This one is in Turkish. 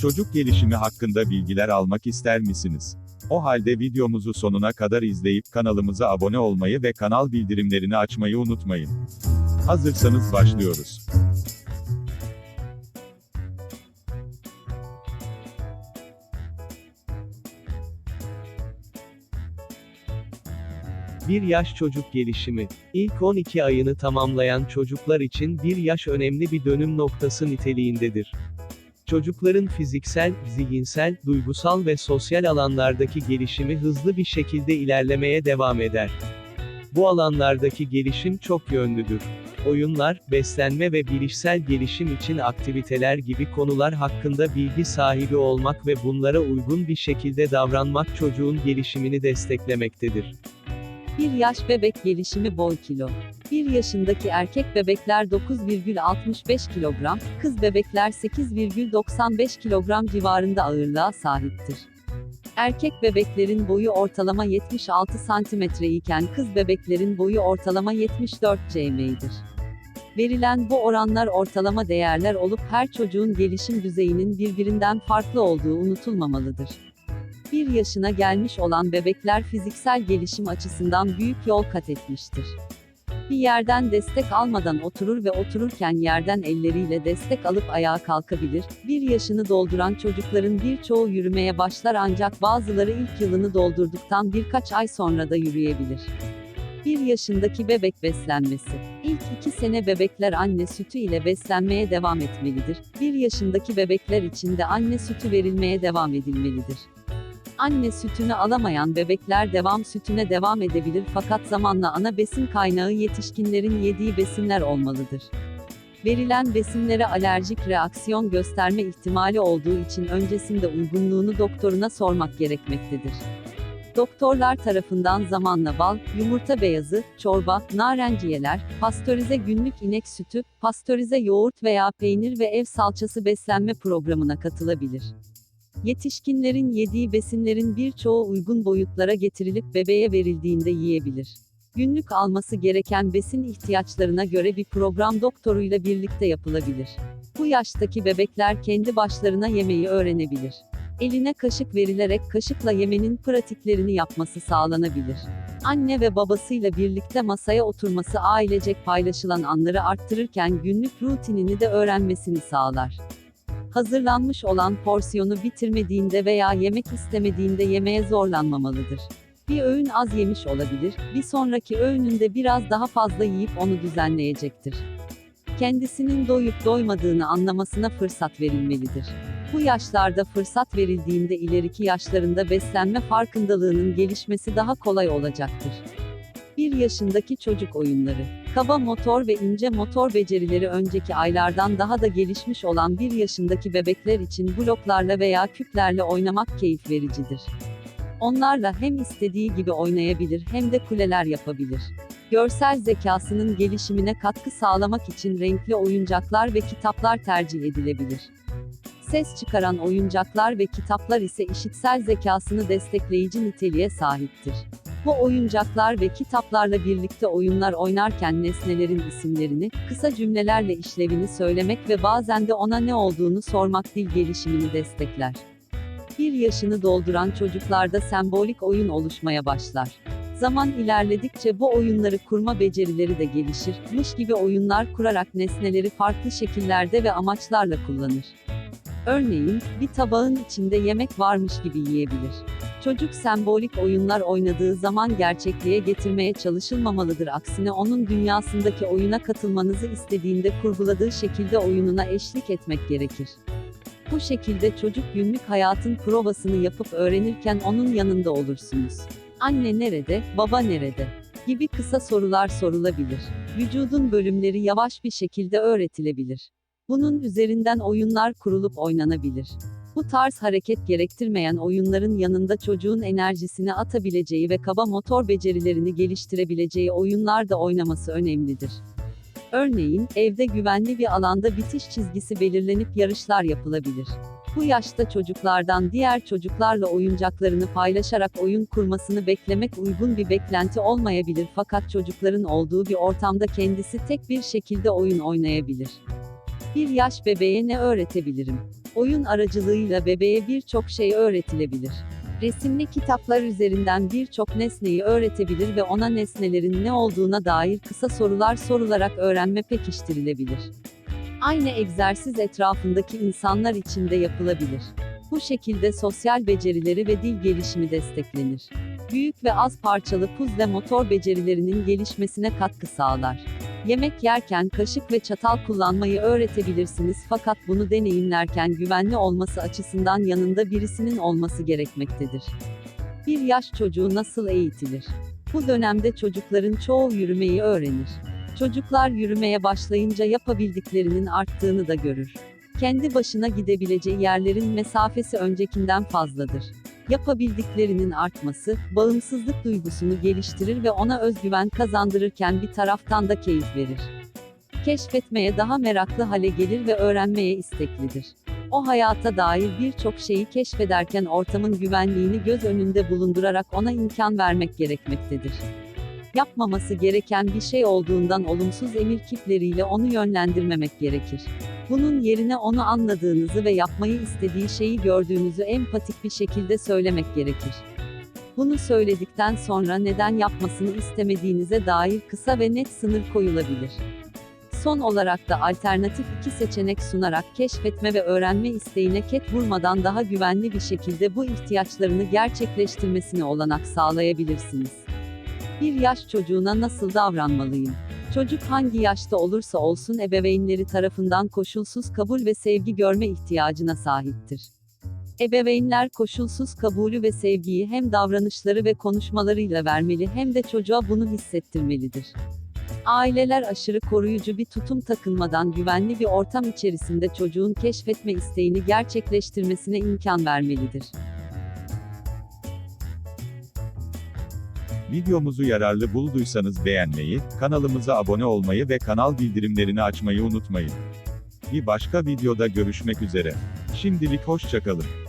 Çocuk gelişimi hakkında bilgiler almak ister misiniz? O halde videomuzu sonuna kadar izleyip kanalımıza abone olmayı ve kanal bildirimlerini açmayı unutmayın. Hazırsanız başlıyoruz. Bir yaş çocuk gelişimi. İlk 12 ayını tamamlayan çocuklar için bir yaş önemli bir dönüm noktası niteliğindedir. Çocukların fiziksel, zihinsel, duygusal ve sosyal alanlardaki gelişimi hızlı bir şekilde ilerlemeye devam eder. Bu alanlardaki gelişim çok yönlüdür. Oyunlar, beslenme ve bilişsel gelişim için aktiviteler gibi konular hakkında bilgi sahibi olmak ve bunlara uygun bir şekilde davranmak çocuğun gelişimini desteklemektedir. 1 yaş bebek gelişimi boy kilo. 1 yaşındaki erkek bebekler 9,65 kilogram, kız bebekler 8,95 kilogram civarında ağırlığa sahiptir. Erkek bebeklerin boyu ortalama 76 santimetre iken kız bebeklerin boyu ortalama 74 cm'dir. Verilen bu oranlar ortalama değerler olup her çocuğun gelişim düzeyinin birbirinden farklı olduğu unutulmamalıdır. 1 yaşına gelmiş olan bebekler fiziksel gelişim açısından büyük yol kat etmiştir. Bir yerden destek almadan oturur ve otururken yerden elleriyle destek alıp ayağa kalkabilir. 1 yaşını dolduran çocukların birçoğu yürümeye başlar ancak bazıları ilk yılını doldurduktan birkaç ay sonra da yürüyebilir. 1 yaşındaki bebek beslenmesi. İlk 2 sene bebekler anne sütü ile beslenmeye devam etmelidir. 1 yaşındaki bebekler için de anne sütü verilmeye devam edilmelidir. Anne sütünü alamayan bebekler devam sütüne devam edebilir fakat zamanla ana besin kaynağı yetişkinlerin yediği besinler olmalıdır. Verilen besinlere alerjik reaksiyon gösterme ihtimali olduğu için öncesinde uygunluğunu doktoruna sormak gerekmektedir. Doktorlar tarafından zamanla bal, yumurta beyazı, çorba, narenciyeler, pastörize günlük inek sütü, pastörize yoğurt veya peynir ve ev salçası beslenme programına katılabilir. Yetişkinlerin yediği besinlerin birçoğu uygun boyutlara getirilip bebeğe verildiğinde yiyebilir. Günlük alması gereken besin ihtiyaçlarına göre bir program doktoruyla birlikte yapılabilir. Bu yaştaki bebekler kendi başlarına yemeği öğrenebilir. Eline kaşık verilerek kaşıkla yemenin pratiklerini yapması sağlanabilir. Anne ve babasıyla birlikte masaya oturması ailecek paylaşılan anları arttırırken günlük rutinini de öğrenmesini sağlar hazırlanmış olan porsiyonu bitirmediğinde veya yemek istemediğinde yemeye zorlanmamalıdır. Bir öğün az yemiş olabilir, bir sonraki öğününde biraz daha fazla yiyip onu düzenleyecektir. Kendisinin doyup doymadığını anlamasına fırsat verilmelidir. Bu yaşlarda fırsat verildiğinde ileriki yaşlarında beslenme farkındalığının gelişmesi daha kolay olacaktır. 1 yaşındaki çocuk oyunları. Kaba motor ve ince motor becerileri önceki aylardan daha da gelişmiş olan 1 yaşındaki bebekler için bloklarla veya küplerle oynamak keyif vericidir. Onlarla hem istediği gibi oynayabilir hem de kuleler yapabilir. Görsel zekasının gelişimine katkı sağlamak için renkli oyuncaklar ve kitaplar tercih edilebilir. Ses çıkaran oyuncaklar ve kitaplar ise işitsel zekasını destekleyici niteliğe sahiptir. Bu oyuncaklar ve kitaplarla birlikte oyunlar oynarken nesnelerin isimlerini, kısa cümlelerle işlevini söylemek ve bazen de ona ne olduğunu sormak dil gelişimini destekler. Bir yaşını dolduran çocuklarda sembolik oyun oluşmaya başlar. Zaman ilerledikçe bu oyunları kurma becerileri de gelişir, mış gibi oyunlar kurarak nesneleri farklı şekillerde ve amaçlarla kullanır. Örneğin, bir tabağın içinde yemek varmış gibi yiyebilir. Çocuk sembolik oyunlar oynadığı zaman gerçekliğe getirmeye çalışılmamalıdır aksine onun dünyasındaki oyuna katılmanızı istediğinde kurguladığı şekilde oyununa eşlik etmek gerekir. Bu şekilde çocuk günlük hayatın provasını yapıp öğrenirken onun yanında olursunuz. Anne nerede, baba nerede? gibi kısa sorular sorulabilir. Vücudun bölümleri yavaş bir şekilde öğretilebilir. Bunun üzerinden oyunlar kurulup oynanabilir. Bu tarz hareket gerektirmeyen oyunların yanında çocuğun enerjisini atabileceği ve kaba motor becerilerini geliştirebileceği oyunlar da oynaması önemlidir. Örneğin, evde güvenli bir alanda bitiş çizgisi belirlenip yarışlar yapılabilir. Bu yaşta çocuklardan diğer çocuklarla oyuncaklarını paylaşarak oyun kurmasını beklemek uygun bir beklenti olmayabilir fakat çocukların olduğu bir ortamda kendisi tek bir şekilde oyun oynayabilir. Bir yaş bebeğe ne öğretebilirim? Oyun aracılığıyla bebeğe birçok şey öğretilebilir. Resimli kitaplar üzerinden birçok nesneyi öğretebilir ve ona nesnelerin ne olduğuna dair kısa sorular sorularak öğrenme pekiştirilebilir. Aynı egzersiz etrafındaki insanlar için de yapılabilir. Bu şekilde sosyal becerileri ve dil gelişimi desteklenir. Büyük ve az parçalı puzle motor becerilerinin gelişmesine katkı sağlar. Yemek yerken kaşık ve çatal kullanmayı öğretebilirsiniz fakat bunu deneyimlerken güvenli olması açısından yanında birisinin olması gerekmektedir. Bir yaş çocuğu nasıl eğitilir? Bu dönemde çocukların çoğu yürümeyi öğrenir. Çocuklar yürümeye başlayınca yapabildiklerinin arttığını da görür. Kendi başına gidebileceği yerlerin mesafesi öncekinden fazladır. Yapabildiklerinin artması, bağımsızlık duygusunu geliştirir ve ona özgüven kazandırırken bir taraftan da keyif verir. Keşfetmeye daha meraklı hale gelir ve öğrenmeye isteklidir. O hayata dair birçok şeyi keşfederken ortamın güvenliğini göz önünde bulundurarak ona imkan vermek gerekmektedir. Yapmaması gereken bir şey olduğundan olumsuz emir kipleriyle onu yönlendirmemek gerekir. Bunun yerine onu anladığınızı ve yapmayı istediği şeyi gördüğünüzü empatik bir şekilde söylemek gerekir. Bunu söyledikten sonra neden yapmasını istemediğinize dair kısa ve net sınır koyulabilir. Son olarak da alternatif iki seçenek sunarak keşfetme ve öğrenme isteğine ket vurmadan daha güvenli bir şekilde bu ihtiyaçlarını gerçekleştirmesine olanak sağlayabilirsiniz. Bir yaş çocuğuna nasıl davranmalıyım? Çocuk hangi yaşta olursa olsun ebeveynleri tarafından koşulsuz kabul ve sevgi görme ihtiyacına sahiptir. Ebeveynler koşulsuz kabulü ve sevgiyi hem davranışları ve konuşmalarıyla vermeli hem de çocuğa bunu hissettirmelidir. Aileler aşırı koruyucu bir tutum takınmadan güvenli bir ortam içerisinde çocuğun keşfetme isteğini gerçekleştirmesine imkan vermelidir. Videomuzu yararlı bulduysanız beğenmeyi, kanalımıza abone olmayı ve kanal bildirimlerini açmayı unutmayın. Bir başka videoda görüşmek üzere. Şimdilik hoşçakalın.